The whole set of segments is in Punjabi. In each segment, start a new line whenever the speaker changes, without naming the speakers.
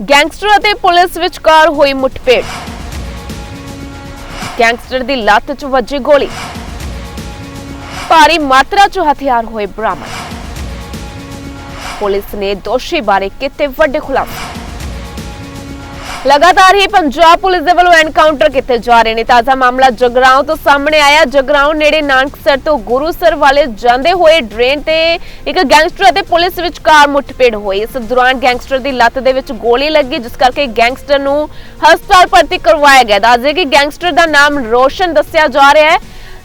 ਗੈਂਗਸਟਰ ਅਤੇ ਪੁਲਿਸ ਵਿਚਕਾਰ ਹੋਈ ਮੁੱਠਭੇੜ। ਗੈਂਗਸਟਰ ਦੀ ਲੱਤ 'ਚ ਵੱਜੀ ਗੋਲੀ। ਭਾਰੀ ਮਾਤਰਾ 'ਚ ਹਥਿਆਰ ਹੋਏ ਬਰਾਮਦ। ਪੁਲਿਸ ਨੇ ਦੋਸ਼ੀ ਬਾਰੇ ਕੀਤੇ ਵੱਡੇ ਖੁਲਾਸੇ। ਲਗਾਤਾਰ ਹੀ ਪੰਜਾਬ ਪੁਲਿਸ ਦੇ ਵੱਲੋਂ ਐਨਕਾਊਂਟਰ ਕੀਤੇ ਜਾ ਰਹੇ ਨੇ। ਤਾਜ਼ਾ ਮਾਮਲਾ ਜਗਰਾਉਂ ਤੋਂ ਸਾਹਮਣੇ ਆਇਆ। ਜਗਰਾਉਂ ਨੇੜੇ ਨਾਨਕਸਰ ਤੋਂ ਗੁਰੂਸਰ ਵਾਲੇ ਜਾਂਦੇ ਹੋਏ ਡਰੇਨ ਤੇ ਇੱਕ ਗੈਂਗਸਟਰ ਅਤੇ ਪੁਲਿਸ ਵਿਚਕਾਰ ਮੁੱਠਭੇੜ ਹੋਈ। ਇਸ ਦੌਰਾਨ ਗੈਂਗਸਟਰ ਦੀ ਲੱਤ ਦੇ ਵਿੱਚ ਗੋਲੀ ਲੱਗੀ, ਜਿਸ ਕਰਕੇ ਗੈਂਗਸਟਰ ਨੂੰ ਹਸਪਤਾਲ ਭਰਤੀ ਕਰਵਾਇਆ ਗਿਆ। ਦੱਸਦੇ ਕਿ ਗੈਂਗਸਟਰ ਦਾ ਨਾਮ ਰੋਸ਼ਨ ਦੱਸਿਆ ਜਾ ਰਿਹਾ ਹੈ।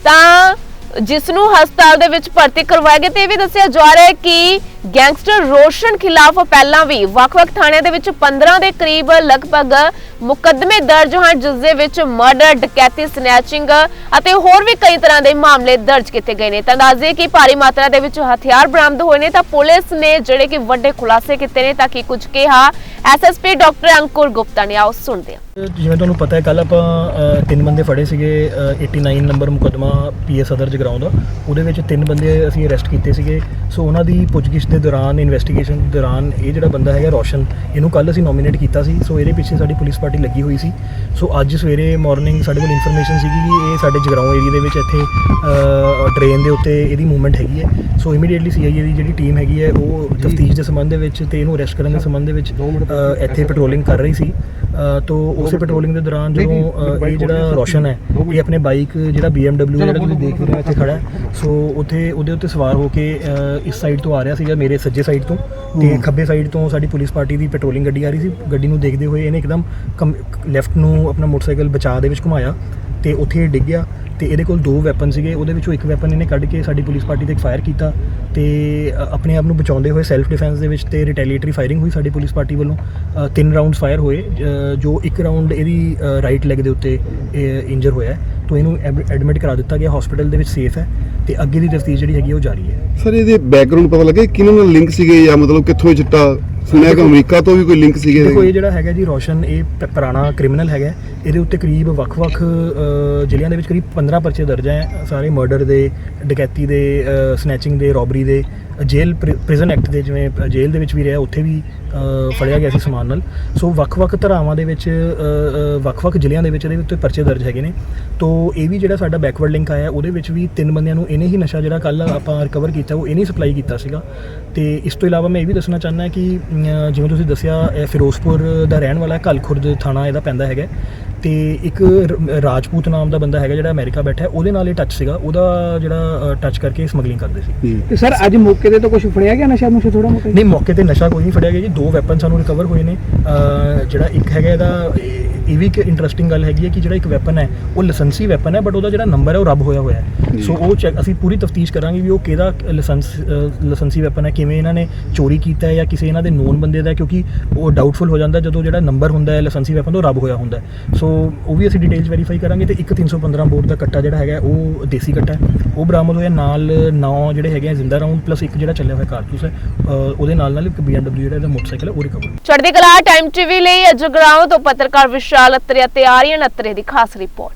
ਤਾਂ ਜਿਸ ਨੂੰ ਹਸਪਤਾਲ ਦੇ ਵਿੱਚ ਭਰਤੀ ਕਰਵਾਇਆ ਗਿਆ ਤੇ ਇਹ ਵੀ ਦੱਸਿਆ ਜਾ ਰਿਹਾ ਹੈ ਕਿ ਗੈਂਗਸਟਰ ਰੋਸ਼ਨ ਖਿਲਾਫ ਪਹਿਲਾਂ ਵੀ ਵੱਖ-ਵੱਖ ਥਾਣਿਆਂ ਦੇ ਵਿੱਚ 15 ਦੇ ਕਰੀਬ ਲਗਭਗ ਮੁਕੱਦਮੇ ਦਰਜ ਹਨ, ਜਿਸ ਦੇ ਵਿੱਚ ਮਰਡਰ, ਡਕੈਤੀ, ਸਨੈਚਿੰਗ ਅਤੇ ਹੋਰ ਵੀ ਕਈ ਤਰ੍ਹਾਂ ਦੇ ਮਾਮਲੇ ਦਰਜ ਕੀਤੇ ਗਏ ਨੇ। ਤਾਂ ਦੱਸਦੇ ਕਿ ਭਾਰੀ ਮਾਤਰਾ ਦੇ ਵਿੱਚ ਹਥਿਆਰ ਬਰਾਮਦ ਹੋਏ ਨੇ, ਤਾਂ ਪੁਲਿਸ ਨੇ ਜਿਹੜੇ ਕਿ ਵੱਡੇ ਖੁਲਾਸੇ ਕੀਤੇ ਨੇ ਤਾਂ ਕਿ ਕੁਝ ਕਿਹਾ। ਐਸਐਸਪੀ ਡਾਕਟਰ ਅੰਕੁਰ ਗੁਪਤਾ ਨੇ, ਆਓ ਸੁਣਦੇ ਹਾਂ।
ਜਿਵੇਂ ਤੁਹਾਨੂੰ ਪਤਾ ਹੈ ਕੱਲ ਆਪਾਂ ਤਿੰਨ ਬੰਦੇ ਫੜੇ ਸੀਗੇ 89 ਨੰਬਰ ਮੁਕਦਮਾ ਪੀਐਸ ਅਦਰ ਜਗਰਾਉਂ ਦਾ। ਉਹਦੇ ਵਿੱਚ ਤਿੰਨ ਬੰਦੇ ਅਸੀਂ ਅਰੈਸਟ ਕੀਤੇ ਸੀਗੇ। ਸੋ ਉਹਨਾਂ ਦੀ ਪੁੱਛਗਿੱਛ ਦੇ ਦੌਰਾਨ ਇਨਵੈਸਟੀਗੇਸ਼ਨ ਦੇ ਦੌਰਾਨ ਇਹ ਜਿਹੜਾ ਬੰਦਾ ਹੈਗਾ ਰੋਸ਼ਨ ਇਹਨੂੰ ਕੱਲ ਅਸੀਂ ਨੋਮੀਨੇਟ ਕੀਤਾ ਸੀ ਸੋ ਇਹਦੇ ਪਿੱਛੇ ਸਾਡੀ ਪੁਲਿਸ ਪਾਰਟੀ ਲੱਗੀ ਹੋਈ ਸੀ। ਸੋ ਅੱਜ ਸਵੇਰੇ ਮਾਰਨਿੰਗ ਸਾਡੇ ਕੋਲ ਇਨਫੋਰਮੇਸ਼ਨ ਸੀਗੀ ਕਿ ਇਹ ਸਾਡੇ ਜਗਰਾਉਂ ਏਰੀਆ ਦੇ ਵਿੱਚ ਇੱਥੇ ਟ੍ਰੇਨ ਦੇ ਉੱਤੇ ਇਹਦੀ ਮੂਵਮੈਂਟ ਹੈਗੀ ਹੈ। ਸੋ ਇਮੀਡੀਏਟਲੀ ਸੀਆਈਏ ਦੀ ਜਿਹੜੀ ਟੀਮ ਹੈਗੀ ਹੈ ਉਹ ਤਫਤੀਸ਼ ਦੇ ਸੰਬੰਧ ਦੇ ਵਿੱਚ ਤੇ ਇਹਨੂੰ ਅਰੈਸਟ ਕਰਨ ਦੇ ਸੰਬੰਧ ਦੇ ਵਿੱਚ ਇੱਥੇ ਪੈਟਰੋਲਿੰਗ ਕਰ ਰਹੀ ਸੀ। ਤੋਂ ਉਸੇ ਪੈਟਰੋਲਿੰਗ ਦੇ ਦੌਰਾਨ ਜਦੋਂ ਇਹ ਜਿਹੜਾ ਰੋਸ਼ਨ ਹੈ ਇਹ ਆਪਣੇ ਬਾਈਕ ਜਿਹੜਾ BMW ਜਿਹੜਾ ਤੁਸੀਂ ਦੇਖ ਰਹੇ ਹੋ ਇੱਥੇ ਖੜਾ ਸੋ ਉੱਥੇ ਉਹਦੇ ਉੱਤੇ ਸਵਾਰ ਹੋ ਕੇ ਇਸ ਸਾਈਡ ਤੋਂ ਆ ਰਿਹਾ ਸੀਗਾ ਮੇਰੇ ਸੱਜੇ ਸਾਈਡ ਤੋਂ। ਤੇ ਖੱਬੇ ਸਾਈਡ ਤੋਂ ਸਾਡੀ ਪੁਲਿਸ ਪਾਰਟੀ ਦੀ ਪੈਟਰੋਲਿੰਗ ਗੱਡੀ ਆ ਰਹੀ ਸੀ। ਗੱਡੀ ਨੂੰ ਦੇਖਦੇ ਹੋਏ ਇਹਨੇ ਇੱਕਦਮ ਲੈਫਟ ਨੂੰ ਆਪਣਾ ਮੋਟਰਸਾਈਕਲ ਬਚਾਅ ਦੇ ਵਿੱਚ ਘੁਮਾਇਆ। ਤੇ ਉੱਥੇ ਡਿੱਗਿਆ ਡਿੱਗ ਤੇ ਇਹਦੇ ਕੋਲ ਦੋ ਵੈਪਨ ਸੀਗੇ, ਉਹਦੇ ਵਿੱਚੋਂ ਇੱਕ ਵੈਪਨ ਇਹਨੇ ਕੱਢ ਕੇ ਸਾਡੀ ਪੁਲਿਸ ਪਾਰਟੀ ਤੇ ਇੱਕ ਫਾਇਰ ਕੀਤਾ ਤੇ ਆਪਣੇ ਆਪ ਨੂੰ ਬਚਾਉਂਦੇ ਹੋਏ ਸੈਲਫ ਡਿਫੈਂਸ ਦੇ ਵਿੱਚ ਤੇ ਰਿਟੈਲੀਏਟਰੀ ਫਾਇਰਿੰਗ ਹੋਈ ਸਾਡੀ ਪੁਲਿਸ ਪਾਰਟੀ ਵੱਲੋਂ ਤਿੰਨ ਰਾਉਂਡਸ ਫਾਇਰ ਹੋਏ ਜੋ ਇੱਕ ਰਾਉਂਡ ਇਹਦੀ ਰਾਈਟ ਲੈਗ ਦੇ ਉੱਤੇ ਇੰਜਰ ਹੋਇਆ ਹੈ। ਤੋਂ ਇਹਨੂੰ ਐਡਮਿਟ ਕਰਾ ਦਿੱਤਾ ਗਿਆ ਹਸਪੀਟਲ ਦੇ ਵਿੱਚ ਸੇਫ ਹੈ ਤੇ ਅੱਗੇ ਦੀ ਤਫਤੀਸ਼ ਜਿਹੜੀ ਹੈਗੀ ਹੈ ਉਹ ਜਾਰੀ ਹੈ
ਸਰ, ਇਹਦੇ ਬੈਕਗ੍ਰਾਉਂਡ ਪਤਾ ਲੱਗੇ ਕਿਹਨਾਂ ਨਾਲ ਲਿੰਕ ਸੀਗੇ ਜਾਂ ਮਤਲਬ ਕਿੱਥੋਂ ਇਹ ਚਿੱਟਾ ਸੁਣਿਆ ਕਿ ਅਮਰੀਕਾ ਤੋਂ ਵੀ ਕੋਈ ਲਿੰਕ ਸੀਗੇ
ਦੇਖੋ ਇਹ ਜਿਹੜਾ ਹੈਗਾ ਜੀ ਰੋਸ਼ਨ ਇਹ ਪ- ਪੁਰਾਣਾ ਕ੍ਰਿਮੀਨਲ ਹੈਗਾ ਇਹਦੇ ਉੱਤੇ ਕਰੀਬ ਵੱਖ-ਵੱਖ ਅ, ਜ਼ਿਲ੍ਹਿਆਂ ਦੇ ਵਿੱਚ ਕਰੀਬ 15 ਪਰਚੇ ਦਰਜ ਹੈ। ਸਾਰੇ ਮਰਡਰ ਦੇ ਡਕੈਤੀ ਦੇ ਸਨੈਚਿੰਗ ਦੇ ਰੋਬਰੀ ਦੇ ਜੇਲ੍ਹ ਪ੍ਰਿਜ਼ਨ ਐਕਟ ਦੇ ਜਿਵੇਂ ਜੇਲ੍ਹ ਦੇ ਵਿੱਚ ਵੀ ਰਿਹਾ ਉੱਥੇ ਵੀ ਅ, ਫੜਿਆ ਗਿਆ ਸੀ ਸਮਾਨ ਨਾਲ। ਸੋ ਵੱਖ-ਵੱਖ ਧਰਾਵਾਂ ਦੇ ਵਿੱਚ ਅ, ਅ, ਵੱਖ-ਵੱਖ ਜ਼ਿਲ੍ਹਿਆਂ ਦੇ ਵਿੱਚ ਇਹਦੇ ਉੱਤੇ ਪਰਚੇ ਦਰਜ ਹੈਗੇ ਨੇ। ਤੋ ਇਹ ਵੀ ਜਿਹੜਾ ਸਾਡਾ ਬੈਕਵਰਡ ਲਿੰਕ ਆਇਆ ਉਹਦੇ ਵਿੱਚ ਵੀ ਤਿੰਨ ਬੰਦਿਆਂ ਨੂੰ ਇਹਨੇ ਹੀ ਨਸ਼ਾ ਜਿਹੜਾ ਕੱਲ ਆਪਾਂ ਰਿਕਵਰ ਕੀਤਾ ਉਹ ਇਹਨੇ ਸਪਲਾਈ ਕੀਤਾ ਸੀਗਾ। ਤੇ ਇਸ ਤੋਂ ਇਲਾਵਾ ਮੈਂ ਇਹ ਵੀ ਦੱਸਣਾ ਚਾਹੁੰਦਾ ਕਿ ਜਿਵੇਂ ਤੁਸੀਂ ਦੱਸਿਆ ਇਹ ਫਿਰੋਜ਼ਪੁਰ ਦਾ ਰਹਿਣ ਵਾਲਾ ਹੈ ਕਲਖੁਰਦ ਥਾਣਾ ਇਹਦਾ ਪੈਂਦਾ ਹੈਗਾ। ਤੇ ਇੱਕ ਰਾਜਪੂਤ ਨਾਮ ਦਾ ਬੰਦਾ ਹੈਗਾ ਜਿਹੜਾ ਅਮਰੀਕਾ ਬੈਠਾ ਹੈ ਉਹਦੇ ਨਾਲ ਇਹ ਟੱਚ ਸੀਗਾ। ਉਹਦਾ ਜਿਹੜਾ ਟੱਚ ਕਰਕੇ ਸਮਗਲਿੰਗ ਕਰਦੇ ਸੀ।
ਤੇ ਸਰ ਅੱਜ ਮੌਕੇ ਤੇ ਤਾਂ ਕੁਝ ਫੜਿਆ ਗਿਆ ਨਸ਼ਾ ਨੁਸ਼ਾ ਥੋੜਾ ਮੋਟਾ?
ਨਹੀਂ ਮੌਕੇ ਤੇ ਨਸ਼ਾ ਕੋਈ ਨਹੀਂ ਫੜਿਆ ਗਿਆ ਜੀ। ਦੋ ਵੈਪਨ ਸਾਨੂੰ ਰਿਕਵਰ ਹੋਏ ਨੇ। ਜਿਹੜਾ ਇੱਕ ਹੈਗਾ ਇਹਦਾ ਇਹ ਵੀ ਇੱਕ ਇੰਟਰਸਟਿੰਗ ਗੱਲ ਹੈਗੀ ਹੈ ਕਿ ਜਿਹੜਾ ਇੱਕ ਵੈਪਨ ਹੈ ਉਹ ਲਾਇਸੈਂਸੀ ਵੈਪਨ ਹੈ ਬਟ ਉਹਦਾ ਜਿਹੜਾ ਨੰਬਰ ਹੈ ਉਹ ਰੱਬ ਹੋਇਆ ਹੋਇਆ ਹੈ। ਸੋ ਉਹ ਚੈੱਕ ਅਸੀਂ ਪੂਰੀ ਤਫਤੀਸ਼ ਕਰਾਂਗੇ ਵੀ ਉਹ ਕਿਹਦਾ ਲਾਇਸੈਂਸ ਲਾਇਸੈਂਸੀ ਵੈਪਨ ਹੈ ਕਿਵੇਂ ਇਹਨਾਂ ਨੇ ਚੋਰੀ ਕੀਤਾ ਹੈ ਜਾਂ ਕਿਸੇ ਇਹਨਾਂ ਦੇ ਨੋਨ ਬੰਦੇ ਦਾ ਕਿਉਂਕਿ ਉਹ ਡਾਊਟਫੁਲ ਹੋ ਜਾਂਦਾ ਜਦੋਂ ਜਿਹੜਾ ਨੰਬਰ ਹੁੰਦਾ ਹੈ ਲਾਇਸੈਂਸੀ ਵੈਪਨ ਦਾ ਉਹ ਰੱਬ ਹੋਇਆ ਹੁੰਦਾ। ਸੋ ਉਹ ਵੀ ਅਸੀਂ ਡਿਟੇਲਸ ਵੈਰੀਫਾਈ ਕਰਾਂਗੇ ਤੇ ਇੱਕ 315 ਬੋਰ ਦਾ ਕੱਟਾ ਜਿਹੜਾ ਹੈਗਾ ਉਹ ਦੇਸੀ ਕੱਟਾ ਹੈ ਉਹ ਬਰਾਮਦ ਹੋਇਆ ਨਾਲ ਨੌ ਜਿਹੜੇ ਹੈਗੇ ਆ ਜ਼ਿੰਦਾ ਰਾਉਂਡ ਪਲੱਸ ਇੱਕ ਜਿਹੜਾ ਚੱਲਿਆ ਹੋਇਆ ਕਾਰਤੂਸ ਹੈ ਉਹਦੇ ਨਾਲ ਨਾਲ ਇੱਕ BMW ਜਿਹੜਾ ਇਹਦਾ ਮੋਟਰਸਾਈਕਲ ਹੈ ਉਹ ਰਿਕਵਰ
ਚੜ੍ਹਦੀ ਕਲਾ ਟਾਈਮ ਟੀਵੀ ਲਈ ਜਗਰਾਉਂ ਤੋਂ ਪੱਤਰਕਾਰ ਵਿਸ਼ਾਲ ਅਤਰੇ ਅਤੇ ਆਰੀਅਨ ਅਤਰੇ ਦੀ ਖਾਸ ਰਿਪੋਰਟ।